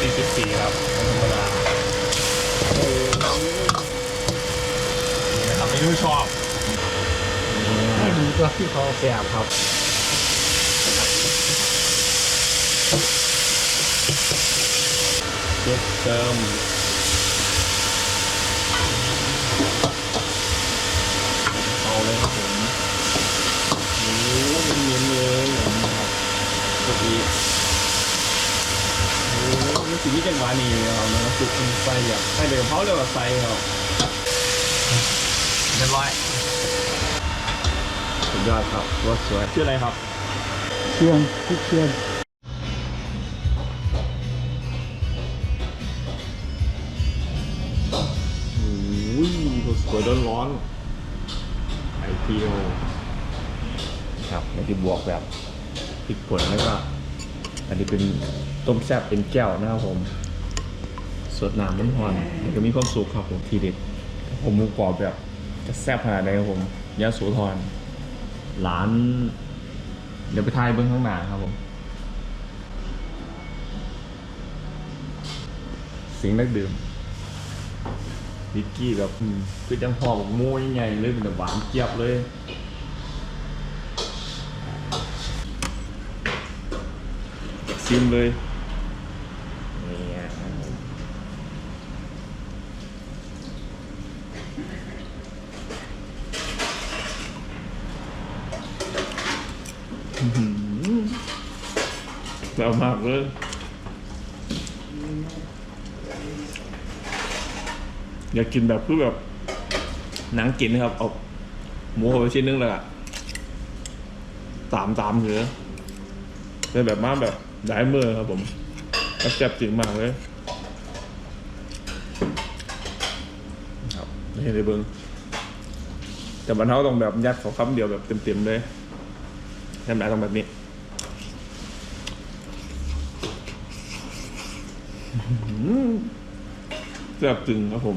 สี่สิบสี่ครับไม่ธรรมดานี่นะครับไม่รู้ชอบนี่ก็ที่เขาแสบครับเติมเติมเอาเลยครับผมโอ้โหเนียนๆเลยนะครับสวัสดี โอ้โหนี่สิ่งที่จังหวะนี้นะครับนะสุกเป็นไฟอะไฟเดิมเขาเรียกว่าไฟครับเรียบร้อยสุดยอดครับรสสวยชื่ออะไรครับเชื่องที่เชื่องโอ้ยสวยๆร้อนๆไข่เจียวครับมันจะบวกแบบพริกป่นแล้วก็อันนี้เป็น ต้มแซ่บเป็นแก้วนะครับผมสดน้ำมันหอนมันก็มีความสุขครับผมทีเด็ดผมหมูกรอบแบบจะแซ่บขนาดไหนครับผมยาสูทรร้าน เดี๋ยวไปทายเบื้องข้างหน้าครับผมเสียงนักดื่มวิสกี้แบบคือจังพอแบบโม่ใหญ่ๆเลยเป็นแบบหวานเจี๊ยบเลยซิมเลยนี่อะอื้อหือ แซ่บมากเลยอยากกินแบบคือแบบหนังกินนะครับเอาหมูเข้าไปชิ้นนึงเลยอะตามตามๆเลยเป็นแบบมาแบบได้เมื่อครับผมก็แซ่บจริงมากเลยครับไม่เลยเบิ้งแต่บรรเทาต้องแบบยัดขาคำเดียวแบบเต็มๆเลย แค่ไหนต้องแบบนี้ แซ่บจริงครับผม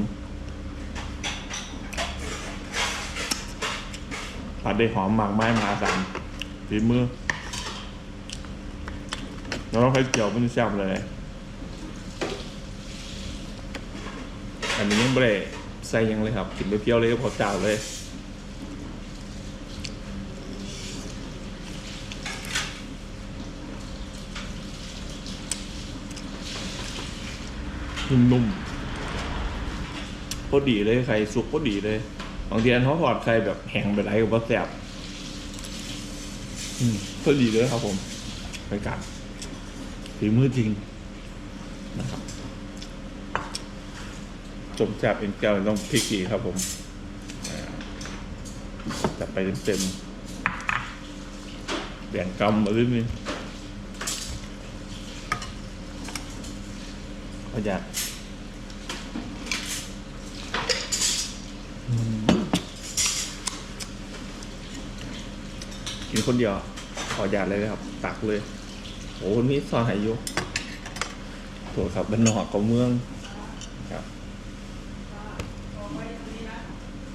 ผัดได้หอมหมากไม้มหาศาลฝีมือแล้วก็ไข่เจียวมันจะแซ่บเลย อันนี้ยังไม่ได้ใส่ยังเลยครับกินไปเปรี้ยวเลยก็พอจ่าเลย นุ่มๆพอดีเลยไข่สุกพอดีเลยบางทีอันเขาถอดไข่แบบแห้งไปไรก็บ่แซ่บอืมพอดีเลยครับผมไปกันฝีมือจริงนะครับจมแซ่บเป็นแก้วต้องพริกอีกครับผมอ่าจับไปเต็มๆแบ่งกำมาด้วยนี่ประหยั ดอืมกินคนเดียว ขอหยาดเลยนะครับ ตักเลยโอ้นี่ซอนหายยุถั่วครับบ้านอกของเมืองครับ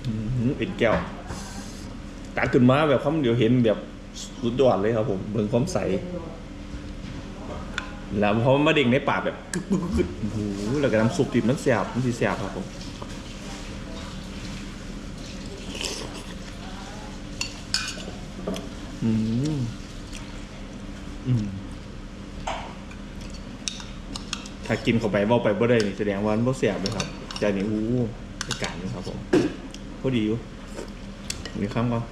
อื้อหือเป็นแก้วตักขึ้นมาแบบคำเดียวเห็นแบบสุดยอดเลยครับผมเบิ่งความใส แล้วพอมาเด้งในปากแบบกึกกึกกึกโอ้โหแล้วก็น้ำซุปติดมันแสบมันสีแสบครับผมอืมอืมถ้ากินเข้าไปเบาไปบ่ได้นี่แสดงว่ามันบ่แสบเลยครับแต่อันนี้อู้ในการนี่ครับผมพอดีอยู่มีคำก่อน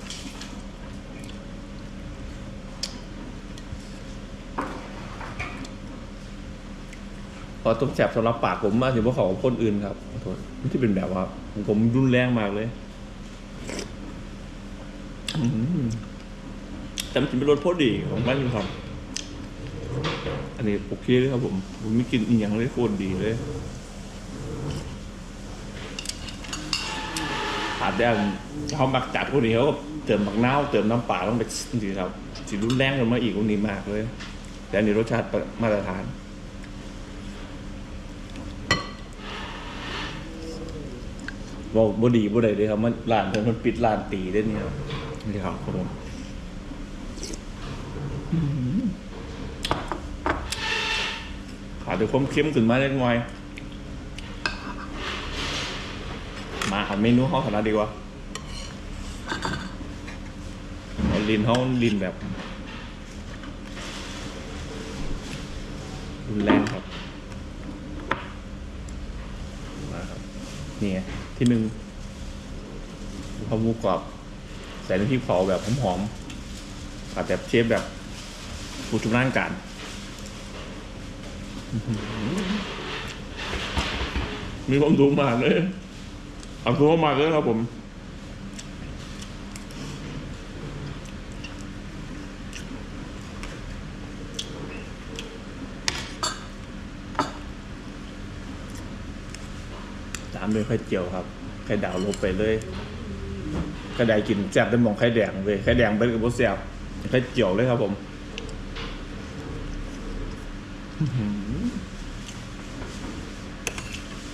อต้มแสบสำหรับปากผมอาจจะว่าของคนอื่นครับขอโทษมันที่เป็นแบบว่า ผมรุนแรงมากเลยอืมแต่มันจะเป็นรสพอดีของบ้านครับ อันนี้โอเคเลยครับผม ผมไม่กินอีกอย่างเลยโคตรดีเลยอาจจะเขามักจัดพวกนี้เขาก็เติมบักน้าวเติมน้ำปลาต้องไปสิครับ สิรุนแรงกันมาอีกพวกนี้มากเลย แต่อันนี้รสชาติมาตรฐาน บอกบดีบ่ได้เลยครับมันร้านเพิ่นมันปิดร้านตีได้เนี่ยครับนี่ครับครับผมคอาจจะความเค็มขึ้นมาเล็กน้อยมาเอาเมนูเขาขนาดดีกว่าเอาลินเขาลินแบบรุนแรงครับ มาครับ นี่ไง ที่หนึ่งข้าวหมูกรอบใส่น้ำพริกเผาแบบหอมๆกับแบบเชฟแบบผู้ชุมร่างการมีความสูงมากเลยควาสูงมากเลยครับผม ตามด้วยไข่เจียวครับ ไข่ดาวลงไปเลยไข่แดงกินแซ่บได้มองไข่แดงเลยไข่แดงเป็นกับโบแซ่บไข่เจียวเลยครับผม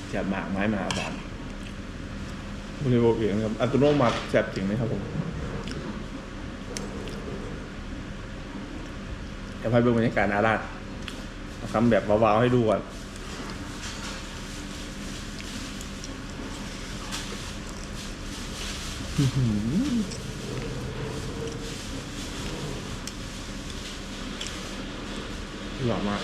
แซ่บมากไม้มหาบาลบริโภคเองครับอัตโนมัติแซ่บจริงไหมครับผมเดี๋ยวไปเบิ่งบรรยากาศหนาร้านเอาคำแบบวาวๆให้ดูก่อน หล่อมาก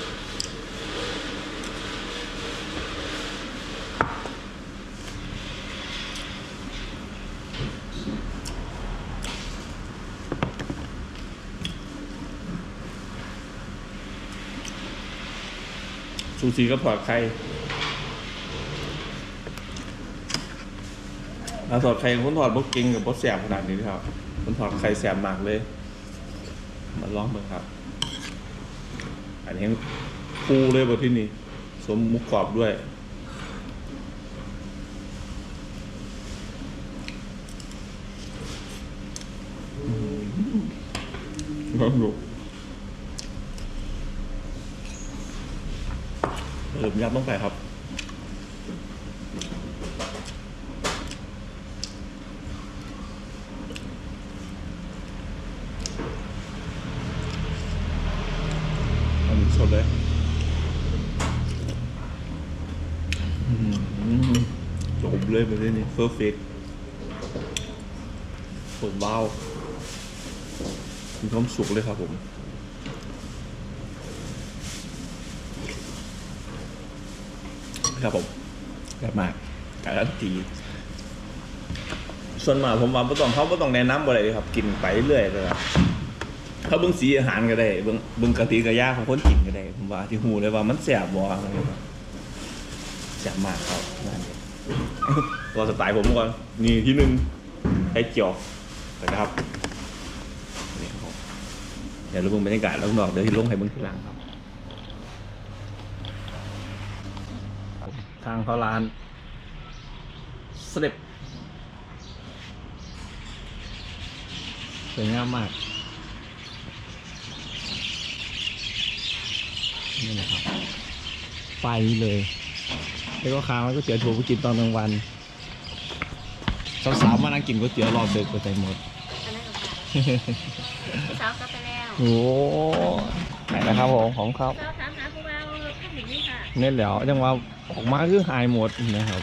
ซูชิก็ถอดไข่ ถ้าถอดไข่คนถอดบกเก่งกับบกแสบขนาดนี้ครับคนถอดไข่แสบมากเลย มาลองเบิ่งครับ อันนี้ฟูเลยบทที่นี่สมมุกกรอบด้วยลองดูเริ่มยัดลงไปครับ สดเลยจบเลยแบบนี้เพอร์เฟกผมว้าวมีความสุขเลยครับผมครับผมแบบมากการันตีส่วนมากผมว่าไม่ต้องเขาไม่ต้องแนะนำอะไรเลยครับ กินไปเรื่อยเลยครับ ถ้าเบิ่งสีอาหารก็ได้เบิ่งเบิ่งกะทิกะยาของคนกินก็ได้ผมว่าที่หูเลยว่ามันแซ่บบ่อะไรแบบแซ่บมากครับนั่นเองรอสไตล์ผมก่อนนี่ที่หนึ่งไอ้เจียวนะครับนี่ครับผมเดี๋ยวเราเบิ่งบรรยากาศแล้วนอกเดี๋ยวที่ลงให้เบิ่งทีหลังครับ ทางเขาร้านสเต็ปสวยงามมาก นี่นะครับไฟนี้เลยแล้วก็ค้างแล้วก็เตี๋ยวถูกไปกินตอนกลางวันสาวๆมานั่งกินก๋วยเตี๋ยวรอบดึกก็ใจหมดอันนั้นก็ค่ะเช้าก็ไปแล้วโอ้ไหนนะครับผมของเขาเช้าถามหาผู้บ่าวท่านหนึ่งนี่ค่ะเนี่ยแหล้วยังว่าออกมาคือหายหมดนะครับ